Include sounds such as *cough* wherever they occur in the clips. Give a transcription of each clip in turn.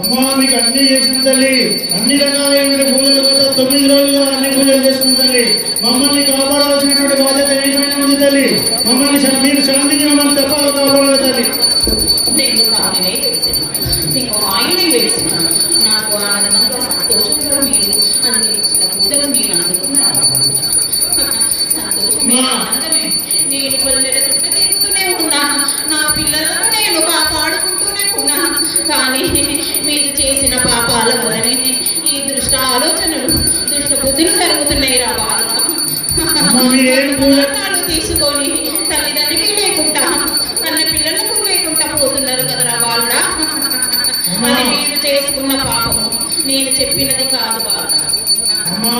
అమ్మా మీకు అన్ని చేసిన తల్లి. అన్ని రకాలైన పూజలు గత తొమ్మిది రోజులుగా అన్ని పూజలు చేసిన తల్లి. మమ్మల్ని కాపాడాల్సినటువంటి బాధ్యత ఏమైనా ఉంది తల్లి. మమ్మల్ని మీరు శాంతించి మమ్మల్ని తప్ప కాపాడాలి తల్లి. నేను తానే వేసిన నాకు ఆనందంగా సంతోషంగా మీరు అందించిన పూజలు నేను అందుకున్నాను అమ్మా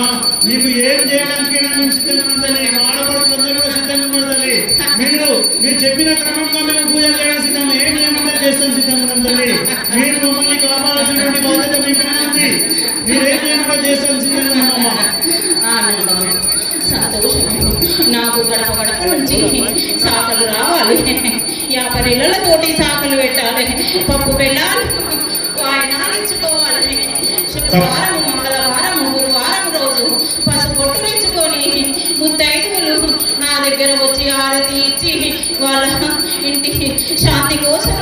మీకు ఏం చేయడానికి మేము సిద్ధంగా ఉన్నాం మా ఆడపడుతులందరూ కూడా సిద్ధంగా ఉన్నారు మీరు మీరు చెప్పిన క్రమంగా మేము పూజ చేయడం సిద్ధం ఏం చేయమంటే చేస్తాం సిద్ధంగా ఉన్నాం తల్లి. మీరు మమ్మల్ని కాపాడాల్సినటువంటి బాధ్యత మీ పైన ఉంది మీరు ఏం చేయమంటే చేస్తాం సిద్ధంగా ఉన్నామమ్మా సంతోషం నాకు గడప గడప నుంచి సాకలు రావాలి. యాభై నెలలతోటి సాకలు పెట్టాలి. పప్పు వెళ్ళాలి ఆయన ఇచ్చుకోవాలి. శుక్రవారం దగ్గర వచ్చి ఆరతి ఇచ్చి వాళ్ళ ఇంటి శాంతి కోసం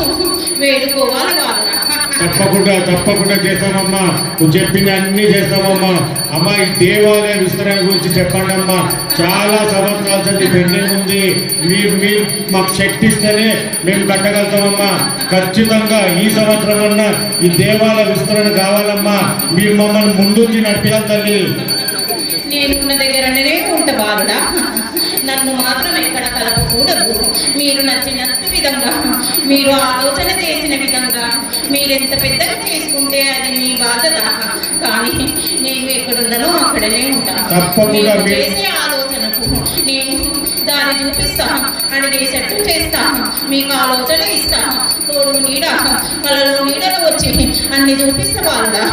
వేడుకోవాలి వాళ్ళు తప్పకుండా తప్పకుండా చేస్తామమ్మా నువ్వు చెప్పింది అన్ని చేస్తామమ్మా అమ్మా ఈ దేవాలయ విస్తరణ గురించి చెప్పండి అమ్మా చాలా సంవత్సరాల పెండింగ్ ఉంది. మీరు మీరు మాకు శక్తి ఇస్తేనే మేము కట్టగలుగుతామమ్మా. ఖచ్చితంగా ఈ సంవత్సరం అన్నా ఈ దేవాలయ విస్తరణ కావాలమ్మా. మీరు మమ్మల్ని ముందుంచి నడిపించాలి తల్లి. నేనున్న దగ్గరనే ఉంట బాలుడా నన్ను మాత్రం ఎక్కడ కలపకూడదు. మీరు నచ్చిన విధంగా మీరు ఆలోచన చేసిన విధంగా మీరు ఎంత పెద్దగా చేసుకుంటే అది మీ బాధ్యత కానీ నేను ఎక్కడున్నానో అక్కడనే ఉంటాను మీరు చేసే ఆలోచనకు నేను దాన్ని చూపిస్తా అడిగేసట్టు చేస్తా. మీకు ఆలోచన ఇస్తా. తోడు నీడ కలలో నీడలు వచ్చి అన్ని చూపిస్తా బాలుడా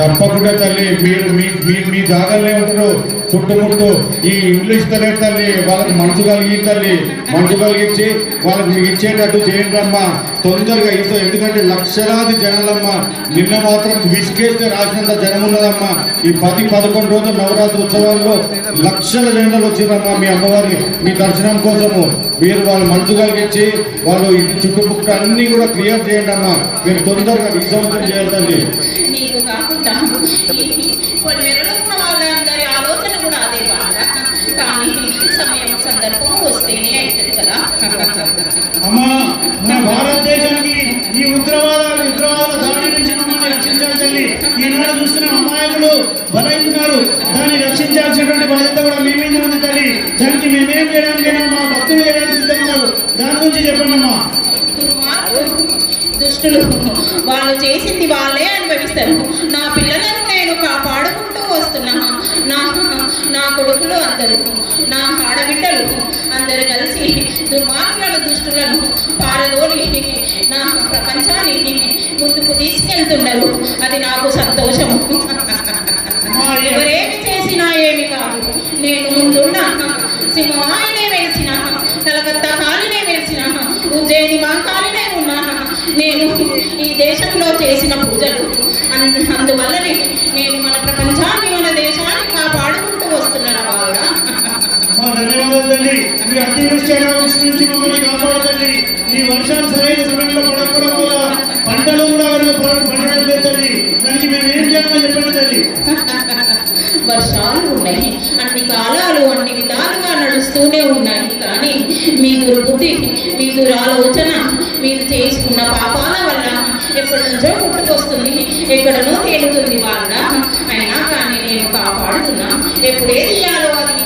తప్పకుండా తల్లి మీరు మీ మీ మీ జాగాలనే ఉంటారు చుట్టుముట్టు ఈ ఇంగ్లీష్ తల్లి తల్లి వాళ్ళకి మనసు కలిగి తల్లి మనసు కలిగించి వాళ్ళకి మీకు ఇచ్చేటట్టు చేయండి అమ్మా తొందరగా ఇతో ఎందుకంటే లక్షలాది జనాలమ్మా నిన్న మాత్రం విసికేస్తే రాసినంత జనం ఉన్నదమ్మా. ఈ పది పదకొండు రోజుల నవరాత్రి ఉత్సవాల్లో లక్షల జనాలు వచ్చిందమ్మా మీ అమ్మవారి మీ దర్శనం కోసము. మీరు వాళ్ళు మనసు కలిగించి వాళ్ళు ఇటు చుట్టుముట్టు అన్ని కూడా క్లియర్ చేయండి అమ్మా మీరు తొందరగా ఈ సంవత్సరం చేయాలి తల్లి ఉన్న వాళ్ళందరి ఆలోచన కూడా అదే బాధ కానీ సమయం సందర్భం వస్తేనే అవుతుంది కదా అమ్మా మన భారతదేశానికి ఈ ఉగ్రవాదాలు ఉగ్రవాద దాడి నుంచి మమ్మల్ని రక్షించాలి తల్లి. ఈనాడు చూస్తున్న అమాయకులు బలైతున్నారు దాన్ని రక్షించాల్సినటువంటి బాధ్యత కూడా మీ ఉంది తల్లి. దానికి మేమేం చేయడానికి మా భక్తులు చేయడానికి సిద్ధంగా దాని గురించి చెప్పండి అమ్మా. దుష్టులు. వాళ్ళు చేసింది వాళ్ళే అనుభవిస్తారు. కొడుకులు అందరూ నా ఆడబిడ్డలు అందరు కలిసి దుర్మార్గుల దుష్టులను పారదోలి నా ప్రపంచాన్ని ముందుకు తీసుకెళ్తున్నారు అది నాకు సంతోషం ఎవరేమి చేసినా ఏమి కాదు. నేను ముందున్న సింహాయినే వేసిన కలకత్తా కాలినే వేసిన ఉజ్జయిని కాలినే ఉన్నా నేను ఈ దేశంలో చేసిన పూజలు. అందు అందువల్లనే నేను మన ప్రపంచాన్ని మన దేశం ధన్యవాదాలు తల్లి మీ అతివృష్టి అనావృష్టి నుంచి మమ్మల్ని కాపాడతండి ఈ వర్షాలు సరైన సమయంలో పడకపోవడం వల్ల పంటలు కూడా పండడం లేదు తల్లి. దానికి మేము ఏం చేయాలో చెప్పండి తల్లి. *laughs* వర్షాలు ఉన్నాయి. అన్ని కాలాలు అన్ని విధాలుగా నడుస్తూనే ఉన్నాయి. కానీ మీ దుర్బుద్ధి మీ దురాలోచన మీరు చేసుకున్న పాపాల వల్ల ఎక్కడి నుంచో పుట్టుకొస్తుంది ఎక్కడనో తేలుతుంది వాళ్ళ. అయినా కానీ నేను కాపాడుతున్నా. ఎప్పుడు ఏది ఇయ్యాలో అది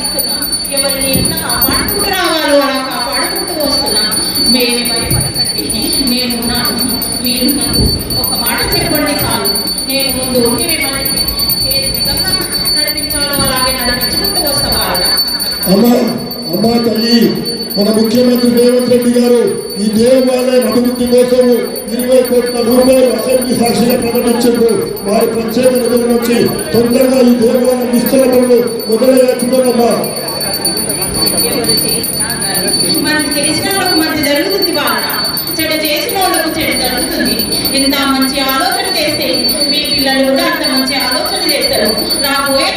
ఎవరిని ఎంత కాపాడుకుంటూ రావాలో అలా కాపాడుకుంటూ వస్తున్నా. మేమే భయపడకండి నేనున్నాను నాకు ఒక మాట చెప్పండి చాలు. నేను ముందు ఉండి మిమ్మల్ని ఏ విధంగా నడిపించాలో అలాగే నడిపించుకుంటూ వస్తా అమ్మా అమ్మా తల్లి మన ముఖ్యమంత్రి రేవంత్ రెడ్డి గారు ఈ దేవాలయం అభివృద్ధి కోసం ఇరవై కోట్ల రూపాయలు అసెంబ్లీ సాక్షిగా ప్రకటించారు. వారి ప్రత్యేక నిధుల నుంచి తొందరగా ఈ దేవాలయం విస్తరణ పనులు చూడమ్మా మనం చేసిన వాళ్ళకు మంచి జరుగుతుంది బాగా. చెడు చేసిన వాళ్ళకు చెడు జరుగుతుంది. ఇంత మంచి ఆలోచన చేస్తే మీ పిల్లలు కూడా అంత మంచి ఆలోచన చేస్తారు. రాబోయే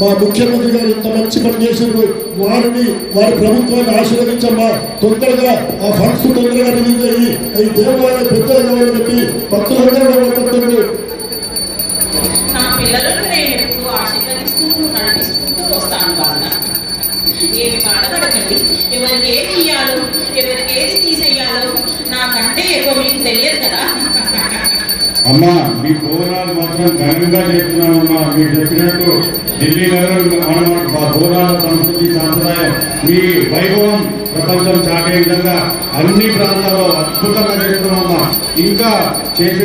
మా ముఖ్యమంత్రి గారు ఇంత మంచి పని చేసినారు వారిని వారి ప్రభుత్వాన్ని ఆశీర్వదించమ్మా. తొందరగా ఆ ఫండ్స్ తొందరగా రిలీజ్ అయ్యి ఈ దేవాలయ పెద్దగా కావాలని భక్తులందరూ కోరుకుంటున్నారు ఏమి బాధపడకండి. ఎవరికి ఏమి ఇయ్యాలో ఎవరికి ఏది తీసేయాలో నాకంటే ఎక్కువ మీకు తెలియదు కదా. అమ్మా మీ పోరాలు మాత్రం ఘనంగా చేస్తున్నామమ్మా. మీరు చెప్పినట్టు ఢిల్లీ నగరం మన మా సంస్కృతి సాంప్రదాయం మీ వైభవం ప్రపంచం చాటే విధంగా అన్ని ప్రాంతాల్లో అద్భుతంగా చేస్తున్నామమ్మా. ఇంకా చేసే